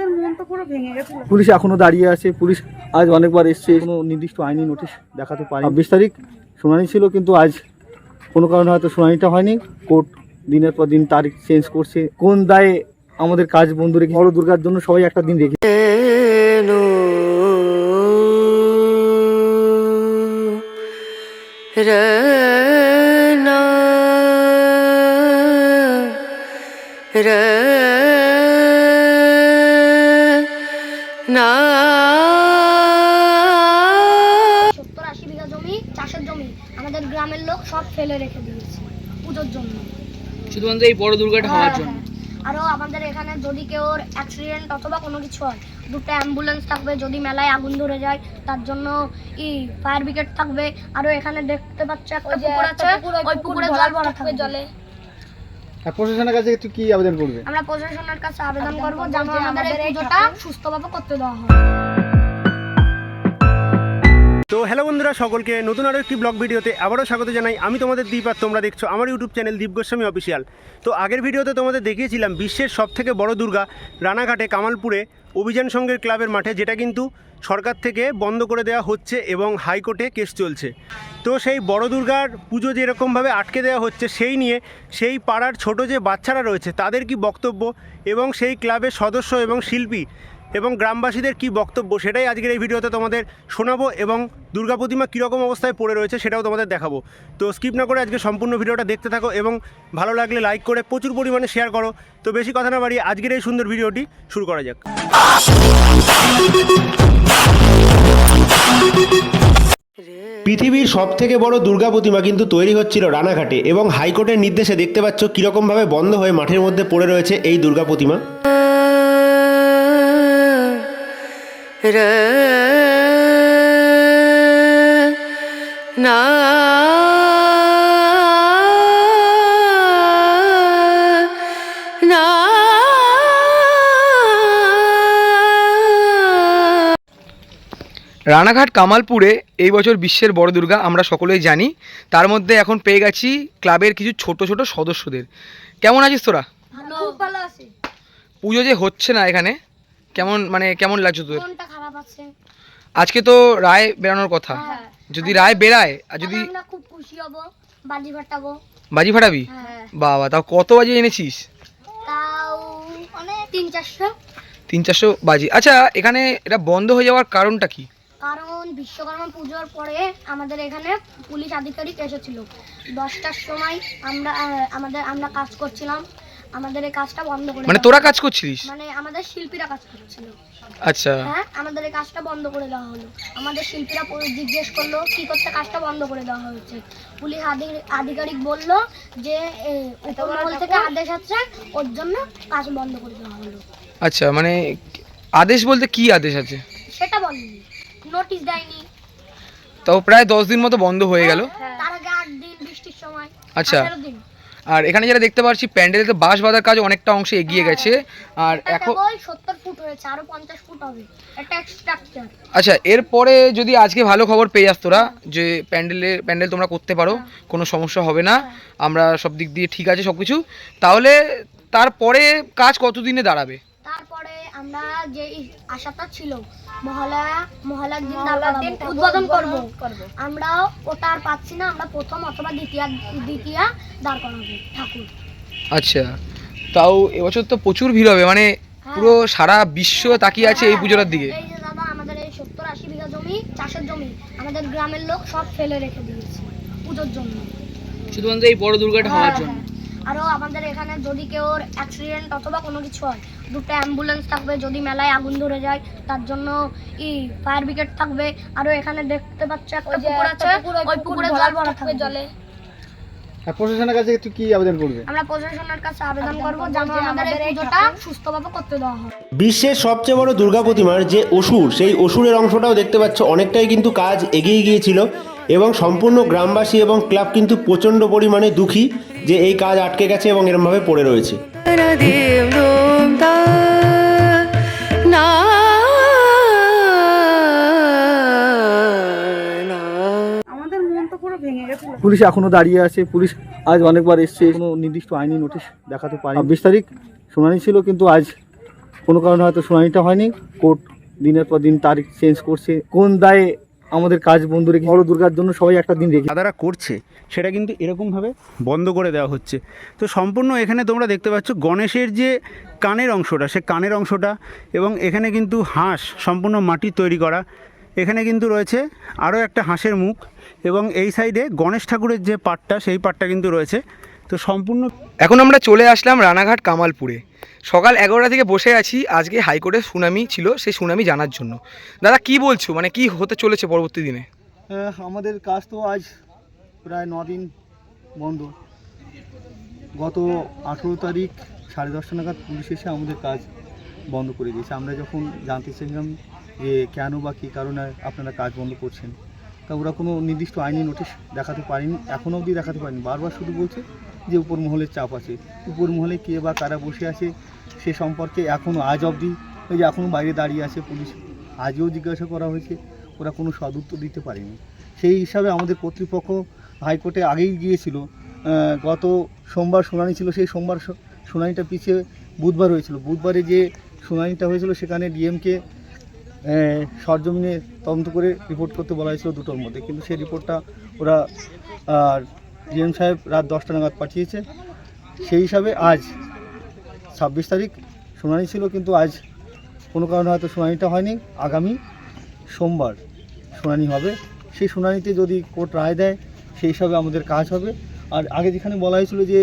আমাদের মন তো পুরো ভেঙে গেছিল। পুলিশ এখনও দাঁড়িয়ে আছে পুলিশ আজ অনেকবার এসছে। কোনো নির্দিষ্ট আইনি নোটিশ দেখাতে পারে ছাব্বিশ তারিখ শুনানি ছিল কিন্তু আজ কোনো কারণে হয়তো শুনানিটা হয়নি। কোর্ট দিনের পর দিন তারিখ চেঞ্জ করছে। কোন দায়ে আমাদের কাজ বন্ধু রেখে বড় দুর্গার জন্য সবাই একটা দিন রেখে সত্তর আশি বিঘা জমি চাষের জমি আমাদের গ্রামের লোক সব ফেলে রেখে দিয়েছে পুজোর জন্য। শুধুমাত্র এই বড় দুর্গাটা হওয়ার হ্যাঁ, জন্য। হ্যাঁ। আরও আমাদের এখানে যদি কেউ অ্যাক্সিডেন্ট অথবা কোনো কিছু হয় দুটো অ্যাম্বুলেন্স থাকবে যদি মেলায় আগুন ধরে যায় তার জন্য ই ফায়ার ব্রিগেড থাকবে। আরও এখানে দেখতে পাচ্ছ একটা পুকুর আছে ওই পুকুরে জল ভরা থাকবে। জলে। আর প্রশাসনের কাছে একটু কি আবেদন করবে? আমরা প্রশাসনের কাছে আবেদন করব যেন আমাদের এই পুজোটা সুস্থভাবে করতে দেওয়া হয়। তো হ্যালো বন্ধুরা সকলকে নতুন আরও একটি ব্লগ ভিডিওতে আবারও স্বাগত জানাই। আমি তোমাদের দীপ আর তোমরা দেখছ আমার YouTube channel Deep Goswami official তো আগের ভিডিওতে তোমাদের দেখিয়েছিলাম বিশ্বের সবথেকে বড় দুর্গা রানাঘাটে কামালপুরে অভিযান সংঘের ক্লাবের মাঠে, যেটা কিন্তু সরকার থেকে বন্ধ করে দেওয়া হচ্ছে এবং হাইকোর্টে কেস চলছে। তো সেই বড় দুর্গার পুজো যেরকমভাবে আটকে দেওয়া হচ্ছে, সেই নিয়ে সেই পাড়ার ছোট যে বাচ্চারা রয়েছে, তাদের কি বক্তব্য? এবং সেই ক্লাবের সদস্য এবং শিল্পী এবং গ্রামবাসীদের কি বক্তব্য সেটাই আজকের এই ভিডিওতে তোমাদের শোনাবো এবং দুর্গা প্রতিমা কীরকম অবস্থায় পড়ে রয়েছে সেটাও তোমাদের দেখাবো। তো স্কিপ না করে আজকে সম্পূর্ণ ভিডিওটা দেখতে থাকো এবং ভালো লাগলে লাইক করে প্রচুর পরিমাণে শেয়ার করো। তো বেশি কথা না বাড়িয়ে আজকের এই সুন্দর ভিডিওটি শুরু করা যাক। পৃথিবীর সব থেকে বড় দুর্গা প্রতিমা কিন্তু তৈরি হচ্ছিল রানাঘাটে এবং হাইকোর্টের নির্দেশে দেখতে পাচ্ছ কীরকমভাবে বন্ধ হয়ে মাঠের মধ্যে পড়ে রয়েছে এই দুর্গা প্রতিমা। রানাঘাট কামালপুরে এই বছর বিশ্বের বড় দুর্গা আমরা সকলেই জানি। তার মধ্যে এখন পেয়ে গেছি ক্লাবের কিছু ছোট ছোট সদস্যদের। কেমন আছিস তোরা? ভালো। খুব ভালো আছে। পুজো যে হচ্ছে না এখানে কেমন মানে কেমন লাগছে তোদের? আছে। আজকে তো রায় বেরানোর কথা। হ্যাঁ। যদি রায় বেরায় আর যদি আমরা খুব খুশি হব বাজি ফাটাবো। বাজি ফাটাবি? হ্যাঁ। বাবা তাও কত বাজি এনেছিস? তাও অনেক তিন চারশো। তিন চারশো বাজি। আচ্ছা এখানে এটা বন্ধ হয়ে যাওয়ার কারণটা কি? কারণ বিশ্বকর্মা পুজোর পরে আমাদের এখানে পুলিশ আধিকারিক এসেছিল। দশটার সময় আমরা আমাদের আমরা কাজ করছিলাম। আমাদের এই কাজটা বন্ধ করে মানে তোরা কাজ করছিলিস? মানে আমাদের শিল্পীরা কাজ করছিল। আচ্ছা। হ্যাঁ আমাদের এই কাজটা বন্ধ করে দেওয়া হলো। আমাদের শিল্পীরা পুরো জিজ্ঞেস করল কি করতে কাজটা বন্ধ করে দেওয়া হয়েছে? পুলিশ আধিকারিক বলল যে এ, উপর মহল থেকে আদেশ আছে ওর জন্য কাজ বন্ধ করে দেওয়া হলো। আচ্ছা মানে আদেশ বলতে কি আদেশ আছে? সেটা বলেনি। নোটিশ দেয়নি। তো প্রায় দশ দিন মতো বন্ধ হয়ে গেল? তার আগে আট দিন বৃষ্টির সময়। আচ্ছা। দিন। আর এখানে যেটা দেখতে পাচ্ছি প্যান্ডেলেতে বাঁশ বাঁধার কাজ অনেকটা অংশে এগিয়ে গেছে। আর এখন সত্তর ফুট হয়েছে আরও হবে আচ্ছা এরপরে যদি আজকে ভালো খবর পেয়ে যাস তোরা যে প্যান্ডেলে প্যান্ডেল তোমরা করতে পারো কোনো সমস্যা হবে না আমরা সব দিক দিয়ে ঠিক আছে সব কিছু তাহলে তারপরে কাজ কতদিনে দাঁড়াবে? আমরা যে আশাটা ছিল মহলা মহলার দিন উদ্বোধন করব। আমরা ওটা আর পাচ্ছি না আমরা প্রথম অথবা দ্বিতীয় দ্বিতীয় দাঁড় করাবো ঠাকুর। আচ্ছা তাও এবছর তো প্রচুর ভিড় হবে মানে পুরো সারা বিশ্ব তাকিয়ে আছে এই পুজোটার দিকে। এই যে দাদা আমাদের এই সত্তর আশি বিঘা জমি চাষের জমি আমাদের গ্রামের লোক সব ফেলে রেখে দিয়েছে পুজোর জন্য। শুধুমাত্র এই বড় দুর্গাটা হ্যাঁ, হ্যাঁ। আরও আমাদের এখানে যদি কেউ অ্যাক্সিডেন্ট অথবা কোনো কিছু হয় দুটো অ্যাম্বুলেন্স থাকবে যদি মেলায় আগুন ধরে যায় তার জন্য ই ফায়ার ব্রিগেড থাকবে। আরও এখানে দেখতে পাচ্ছ একটা পুকুর আছে ওই পুকুরে জল ভরা থাকবে। জলে আর প্রশাসনের কাছে একটু কি আবেদন করবে? আমরা প্রশাসনের কাছে আবেদন করব যেন আমাদের এই পুজোটা সুস্থভাবে করতে দেওয়া হয়। বিশ্বের সবচেয়ে বড় দুর্গা প্রতিমার যে অসুর সেই অসুরের অংশটাও দেখতে পাচ্ছ অনেকটাই কিন্তু কাজ এগিয়ে গিয়েছিল এবং সম্পূর্ণ গ্রামবাসী এবং ক্লাব কিন্তু প্রচণ্ড পরিমাণে দুঃখী যে এই কাজ আটকে গেছে এবং এরমভাবে পড়ে রয়েছে। আমাদের পুলিশ এখনও দাঁড়িয়ে আছে, পুলিশ আজ অনেকবার এসছে। কোনো নির্দিষ্ট আইনি নোটিশ দেখাতে পারে ছাব্বিশ তারিখ শুনানি ছিল, কিন্তু আজ কোনো কারণে হয়তো শুনানিটা হয়নি। কোর্ট দিনের পর দিন তারিখ চেঞ্জ করছে। কোন দায়ে আমাদের কাজ বন্ধ রেখে বড় দুর্গার জন্য সবাই একটা দিন রেখে দাদারা করছে, সেটা কিন্তু এরকমভাবে বন্ধ করে দেওয়া হচ্ছে। তো সম্পূর্ণ এখানে তোমরা দেখতে পাচ্ছ গণেশের যে কানের অংশটা, সে কানের অংশটা এবং এখানে কিন্তু হাঁস, সম্পূর্ণ মাটির তৈরি করা। এখানে কিন্তু রয়েছে আরও একটা হাঁসের মুখ। এবং এই সাইডে গণেশ ঠাকুরের যে পাটটা সেই পাটটা কিন্তু রয়েছে। তো সম্পূর্ণ এখন আমরা চলে আসলাম রানাঘাট কামালপুরে। সকাল এগারোটা থেকে বসে আছি আজকে হাইকোর্টের সুনামি ছিল সেই সুনামি জানার জন্য। দাদা কি বলছো? মানে কি হতে চলেছে পরবর্তী দিনে? আমাদের কাজ তো আজ প্রায় দিন বন্ধ। গত আঠেরো তারিখ সাড়ে দশটা নাগাদ পুলিশ এসে আমাদের কাজ বন্ধ করে দিয়েছে। আমরা যখন জানতে চাইলাম যে কেন বা কী কারণে আপনারা কাজ বন্ধ করছেন তা ওরা কোনো নির্দিষ্ট আইনি নোটিশ দেখাতে পারেনি এখনও অবধি দেখাতে পারেনি, বারবার শুধু বলছে যে উপর মহলের চাপ আছে। উপর মহলে কে বা কারা বসে আছে সে সম্পর্কে এখনও আজ অবধি ওই যে এখনও বাইরে দাঁড়িয়ে আছে পুলিশ, আজও জিজ্ঞাসা করা হয়েছে, ওরা কোনো সদুত্তর দিতে পারেনি। সেই হিসাবে আমাদের কর্তৃপক্ষ হাইকোর্টে আগেই গিয়েছিল গত সোমবার শুনানি ছিল, সেই সোমবার শুনানিটা পিছিয়ে বুধবার হয়েছিল। বুধবারে যে শুনানিটা হয়েছিল, সেখানে ডিএমকে সরজমিনে তদন্ত করে রিপোর্ট করতে বলা হয়েছিল দুটোর মধ্যে। কিন্তু সেই রিপোর্টটা ওরা ডিএম সাহেব রাত দশটা নাগাদ পাঠিয়েছে। সেই হিসাবে আজ ছাব্বিশ তারিখ শুনানি ছিল, কিন্তু আজ কোনো কারণে হয়তো শুনানিটা হয়নি। আগামী সোমবার শুনানি হবে। সেই শুনানিতে যদি কোর্ট রায় দেয়, সেই হিসাবে আমাদের কাজ হবে। আর আগে যেখানে বলা হয়েছিল যে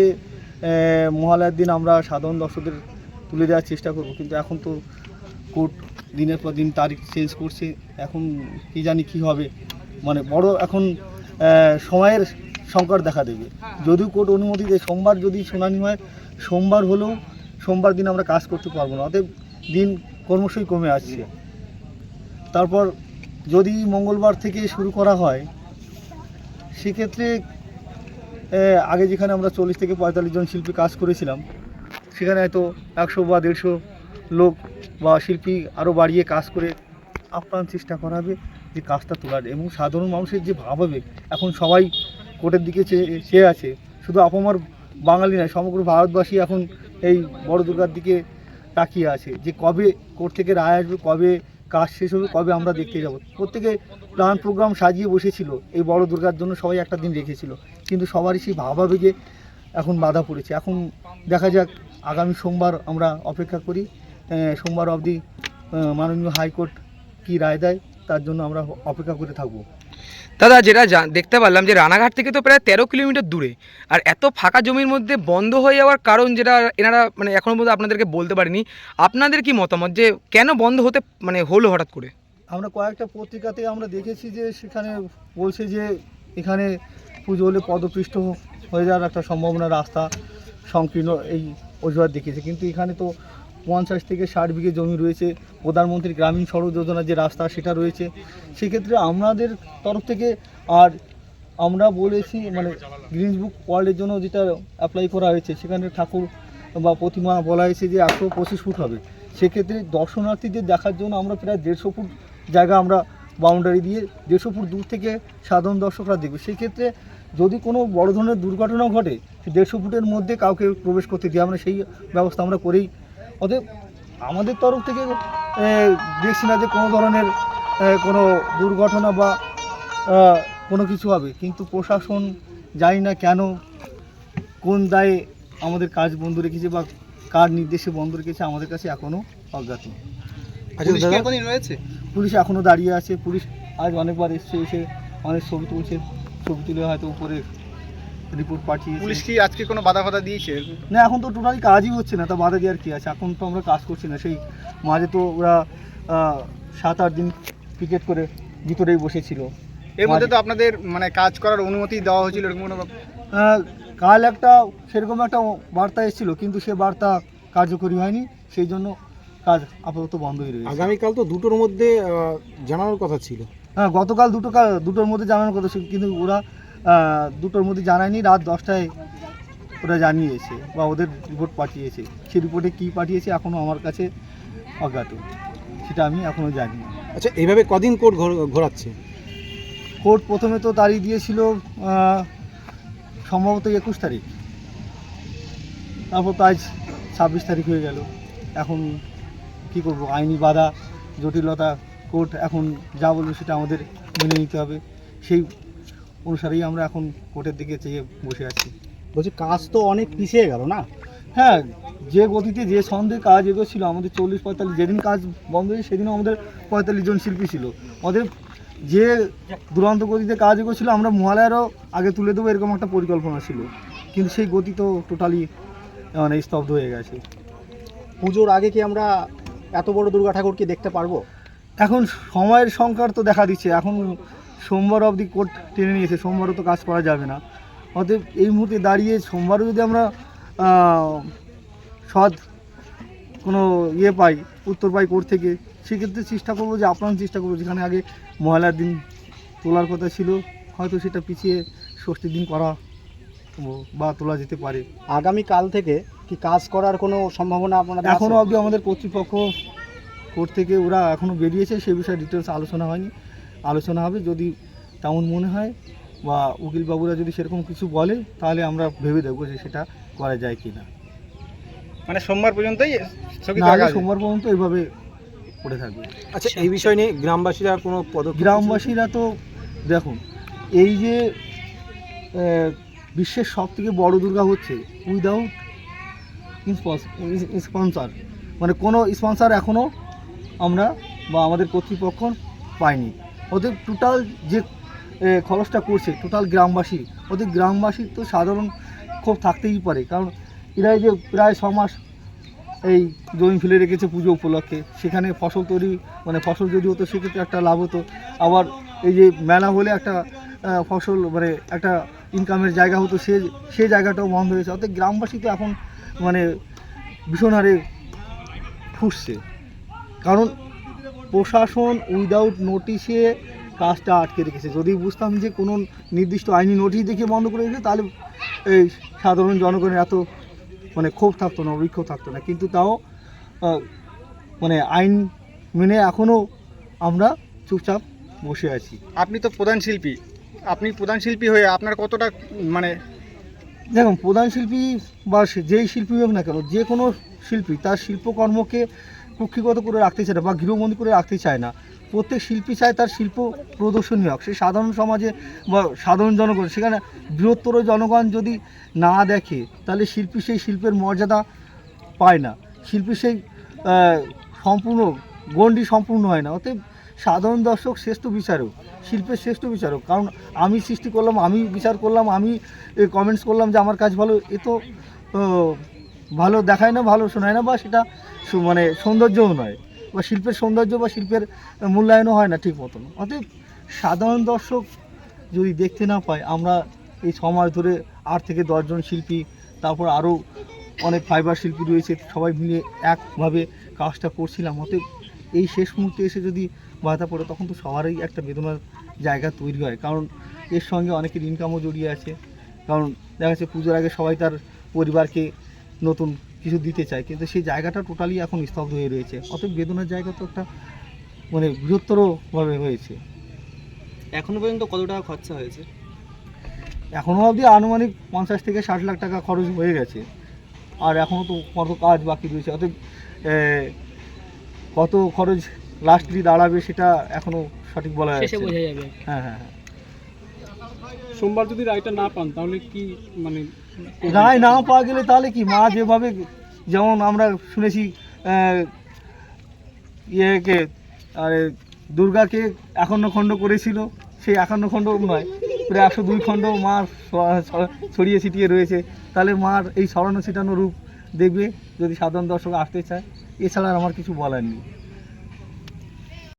মহালয়ার দিন আমরা সাধারণ দর্শকদের তুলে দেওয়ার চেষ্টা করব, কিন্তু এখন তো কোর্ট দিনের পর দিন তারিখ চেঞ্জ করছে, এখন কি জানি কি হবে। মানে বড় এখন সময়ের সংকট দেখা দেবে। যদিও কোর্ট অনুমতি দেয়, সোমবার যদি শুনানি হয়, সোমবার হলেও সোমবার দিন আমরা কাজ করতে পারব না, অতএব দিন ক্রমশই কমে আসছে। তারপর যদি মঙ্গলবার থেকে শুরু করা হয়, সেক্ষেত্রে আগে যেখানে আমরা চল্লিশ থেকে পঁয়তাল্লিশ জন শিল্পী কাজ করেছিলাম, সেখানে হয়তো একশো বা দেড়শো লোক বা শিল্পী আরও বাড়িয়ে কাজ করে আপ্রাণ চেষ্টা করা হবে যে কাজটা তোলার। এবং সাধারণ মানুষের যে ভাবাবেগ এখন সবাই কোর্টের দিকে চেয়ে আছে। শুধু আপামর বাঙালি নয়, সমগ্র ভারতবাসী এখন এই বড় দুর্গার দিকে তাকিয়ে আছে যে কবে কোর্ট থেকে রায় আসবে, কবে কাজ শেষ হবে, কবে আমরা দেখতে যাব। প্রত্যেকে প্ল্যান প্রোগ্রাম সাজিয়ে বসেছিল, এই বড় দুর্গার জন্য সবাই একটা দিন রেখেছিল। কিন্তু সবারই সেই ভাবাবেগে এখন বাধা পড়েছে। এখন দেখা যাক, আগামী সোমবার আমরা অপেক্ষা করি। সোমবার অবধি মাননীয় হাইকোর্ট কী রায় দেয় তার জন্য আমরা অপেক্ষা করে থাকব। দাদা যেটা দেখতে পারলাম যে রানাঘাট থেকে তো প্রায় তেরো কিলোমিটার দূরে আর এত ফাঁকা জমির মধ্যে বন্ধ হয়ে যাওয়ার কারণ যেটা এনারা মানে এখনও পর্যন্ত আপনাদেরকে বলতে পারেনি আপনাদের কি মতামত যে কেন বন্ধ হতে মানে হলো হঠাৎ করে? আমরা কয়েকটা পত্রিকাতে আমরা দেখেছি যে সেখানে বলছে যে এখানে পুজো হলে পদপৃষ্ট হয়ে যাওয়ার একটা সম্ভাবনা রাস্তা সংকীর্ণ এই অজুহাত দেখিয়েছে। কিন্তু এখানে তো পঞ্চাশ থেকে ষাট বিঘে জমি রয়েছে, প্রধানমন্ত্রী গ্রামীণ সড়ক যোজনার যে রাস্তা সেটা রয়েছে। সেক্ষেত্রে আমাদের তরফ থেকে আর আমরা বলেছি মানে গ্রিনস বুক ওয়ার্ল্ডের জন্য যেটা অ্যাপ্লাই করা হয়েছে, সেখানে ঠাকুর বা প্রতিমা বলা হয়েছে যে একশো পঁচিশ ফুট হবে। সেক্ষেত্রে দর্শনার্থীদের দেখার জন্য আমরা প্রায় দেড়শো ফুট জায়গা আমরা বাউন্ডারি দিয়ে দেড়শো ফুট দূর থেকে সাধারণ দর্শকরা দেখবে। সেক্ষেত্রে যদি কোনো বড় ধরনের দুর্ঘটনাও ঘটে, দেড়শো ফুটের মধ্যে কাউকে প্রবেশ করতে দিই আমরা সেই ব্যবস্থা আমরা করেই অতএব আমাদের তরফ থেকে দেখছি না যে কোনো ধরনের কোনো দুর্ঘটনা বা কোনো কিছু হবে। কিন্তু প্রশাসন জানি না কেন কোন দায়ে আমাদের কাজ বন্ধ রেখেছে বা কার নির্দেশে বন্ধ রেখেছে আমাদের কাছে এখনও অজ্ঞাত কি রয়েছে? পুলিশ এখনও দাঁড়িয়ে আছে। পুলিশ আজ অনেকবার এসছে এসে অনেক ছবি তুলছে। ছবি তুলে হয়তো উপরে রিপোর্ট পাঠিয়েছে। পুলিশ কি আজকে কোনো বাধা ফাধা দিয়েছে? না এখন তো টোটালি কাজই হচ্ছে না তা বাধা দেওয়ার কী আছে? এখন তো আমরা কাজ করছি না সেই মাঝে তো ওরা সাত আট দিন পিকেট করে ভিতরেই বসেছিল। এর মধ্যে তো আপনাদের মানে কাজ করার অনুমতি দেওয়া হয়েছিল এরকম কোনো কাল একটা সেরকম একটা বার্তা এসেছিল কিন্তু সে বার্তা কার্যকরী হয়নি সেই জন্য কাজ আপাতত বন্ধ বন্ধই রয়েছে। আগামীকাল তো দুটোর মধ্যে জানানোর কথা ছিল। হ্যাঁ গতকাল দুটো কা- দুটোর মধ্যে জানানোর কথা ছিল কিন্তু ওরা দুটোর মধ্যে জানায়নি রাত দশটায় ওরা জানিয়েছে বা ওদের রিপোর্ট পাঠিয়েছে। সেই রিপোর্টে কী পাঠিয়েছে এখনও আমার কাছে অজ্ঞাত। সেটা আমি এখনও জানি না। আচ্ছা এইভাবে কদিন কোর্ট ঘোর- ঘোরাচ্ছে? কোর্ট প্রথমে তো তারিখ দিয়েছিল সম্ভবত একুশ তারিখ। তারপর তো আজ ছাব্বিশ তারিখ হয়ে গেল। এখন কী করব? আইনি বাধা জটিলতা কোর্ট এখন যা বলবে সেটা আমাদের মেনে নিতে হবে। সেই অনুসারেই আমরা এখন কোর্টের দিকে চেয়ে বসে আছি। বলছি কাজ তো অনেক পিছিয়ে গেল না? হ্যাঁ যে গতিতে যে ছন্দে কাজ এগোচ্ছিল আমাদের চল্লিশ পঁয়তাল্লিশ যেদিন কাজ বন্ধ হয়েছে সেদিনও আমাদের পঁয়তাল্লিশ জন শিল্পী ছিল। আমাদের যে দুরন্ত গতিতে কাজ এগোচ্ছিল আমরা মহালয়ারও আগে তুলে দেবো এরকম একটা পরিকল্পনা ছিল। কিন্তু সেই গতি তো টোটালি মানে স্তব্ধ হয়ে গেছে। পুজোর আগে কি আমরা এত বড় দুর্গা ঠাকুরকে দেখতে পারব? এখন সময়ের সংকট তো দেখা দিচ্ছে। এখন সোমবার অবধি কোর্ট টেনে নিয়েছে সোমবারও তো কাজ করা যাবে না। অতএব এই মুহূর্তে দাঁড়িয়ে সোমবারও যদি আমরা সৎ কোনো ইয়ে পাই উত্তর পাই কোর্ট থেকে সেক্ষেত্রে চেষ্টা করব যে আপ্রাণ চেষ্টা করব যেখানে আগে মহালয়ার দিন তোলার কথা ছিল হয়তো সেটা পিছিয়ে ষষ্ঠীর দিন করা বা তোলা যেতে পারে। আগামী কাল থেকে কি কাজ করার কোনো সম্ভাবনা আপনাদের আছে? এখনও অবধি আমাদের কর্তৃপক্ষ কোর্ট থেকে ওরা এখনও বেরিয়েছে সে বিষয়ে ডিটেলস আলোচনা হয়নি। আলোচনা হবে যদি তেমন মনে হয় বা উকিলবাবুরা যদি সেরকম কিছু বলে তাহলে আমরা ভেবে দেখব যে সেটা করা যায় কি না মানে সোমবার পর্যন্তই। সোমবার পর্যন্ত এইভাবে পড়ে থাকবে। আচ্ছা এই বিষয় নিয়ে গ্রামবাসীরা কোনো পদক্ষেপ গ্রামবাসীরা তো দেখুন এই যে বিশ্বের সব থেকে বড় দুর্গা হচ্ছে উইদাউট স্পন্সার মানে কোনো স্পন্সার এখনও আমরা বা আমাদের কর্তৃপক্ষ পাইনি। ওদের টোটাল যে খরচটা করছে টোটাল গ্রামবাসী, ওদের গ্রামবাসীর তো সাধারণ ক্ষোভ থাকতেই পারে। কারণ এরা যে প্রায় ছ মাস এই জমি ফেলে রেখেছে পুজো উপলক্ষে, সেখানে ফসল তৈরি মানে ফসল যদি হতো, সেক্ষেত্রে একটা লাভ হতো। আবার এই যে মেলা হলে একটা ফসল মানে একটা ইনকামের জায়গা হতো, সে সে জায়গাটাও বন্ধ হয়েছে। অর্থাৎ গ্রামবাসী তো এখন মানে ভীষণ হারে ফুসছে। কারণ প্রশাসন উইদাউট নোটিশে কাজটা আটকে রেখেছে। যদি বুঝতাম যে কোনো নির্দিষ্ট আইনি নোটিশ দেখিয়ে বন্ধ করে রেখেছে তাহলে এই সাধারণ জনগণের এত মানে ক্ষোভ থাকতো না বিক্ষোভ থাকতো না। কিন্তু তাও মানে আইন মেনে এখনও আমরা চুপচাপ বসে আছি। আপনি তো প্রধান শিল্পী। আপনি প্রধান শিল্পী হয়ে আপনার কতটা মানে দেখুন প্রধান শিল্পী বা যেই শিল্পী হোক না কেন যে কোনো শিল্পী তার শিল্পকর্মকে কুক্ষিগত করে রাখতে চায় না বা গৃহবন্দী করে রাখতে চায় না। প্রত্যেক শিল্পী চায় তার শিল্প প্রদর্শনী হোক। সে সাধারণ সমাজে বা সাধারণ জনগণ, সেখানে বৃহত্তর জনগণ যদি না দেখে, তাহলে শিল্পী সেই শিল্পের মর্যাদা পায় না। শিল্পী সেই সম্পূর্ণ, গণ্ডি সম্পূর্ণ হয় না। অতএব সাধারণ দর্শক শ্রেষ্ঠ বিচারক, শিল্পের শ্রেষ্ঠ বিচারক। কারণ আমি সৃষ্টি করলাম, আমি বিচার করলাম, আমি কমেন্টস করলাম যে আমার কাজ ভালো, এ তো ভালো দেখায় না, ভালো শোনায় না, বা সেটা মানে সৌন্দর্যও নয় বা শিল্পের সৌন্দর্য বা শিল্পের মূল্যায়নও হয় না ঠিক মতন। অতএব সাধারণ দর্শক যদি দেখতে না পায়, আমরা এই সমাজ ধরে আট থেকে দশজন শিল্পী, তারপর আরও অনেক ফাইবার শিল্পী রয়েছে, সবাই মিলে একভাবে কাজটা করছিলাম। অতএব এই শেষ মুহূর্তে এসে যদি বাধা পড়ে, তখন তো সবারই একটা বেদনার জায়গা তৈরি হয়। কারণ এর সঙ্গে অনেকের ইনকামও জড়িয়ে আছে। কারণ দেখা যাচ্ছে পুজোর আগে সবাই তার পরিবারকে নতুন কিছু দিতে চায় কিন্তু সেই জায়গাটা টোটালি এখন স্তব্ধ হয়ে রয়েছে। অতএব বেদনার জায়গা তো একটা মানে বৃহত্তরভাবে হয়েছে। এখনও পর্যন্ত কত টাকা খরচা হয়েছে? এখনও অবধি আনুমানিক পঞ্চাশ থেকে ষাট লাখ টাকা খরচ হয়ে গেছে। আর এখনও তো কত কাজ বাকি রয়েছে। অতএব কত খরচ লাস্টলি দাঁড়াবে সেটা এখনও সঠিক বলা যাচ্ছে হ্যাঁ হ্যাঁ হ্যাঁ। সোমবার যদি রায়টা না পান, তাহলে কি মানে রায় না পাওয়া গেলে তাহলে কি? মা যেভাবে যেমন আমরা শুনেছি ইয়েকে, আরে দুর্গাকে একান্ন খণ্ড করেছিল সেই একান্ন খণ্ড নয়, প্রায় একশো দুই খণ্ড মা ছ- ছ- ছড়িয়ে ছিটিয়ে রয়েছে। তাহলে মার এই ছড়ানো ছিটানো রূপ দেখবে যদি সাধারণ দর্শক আসতে চায়। এছাড়া আর আমার কিছু বলার নেই।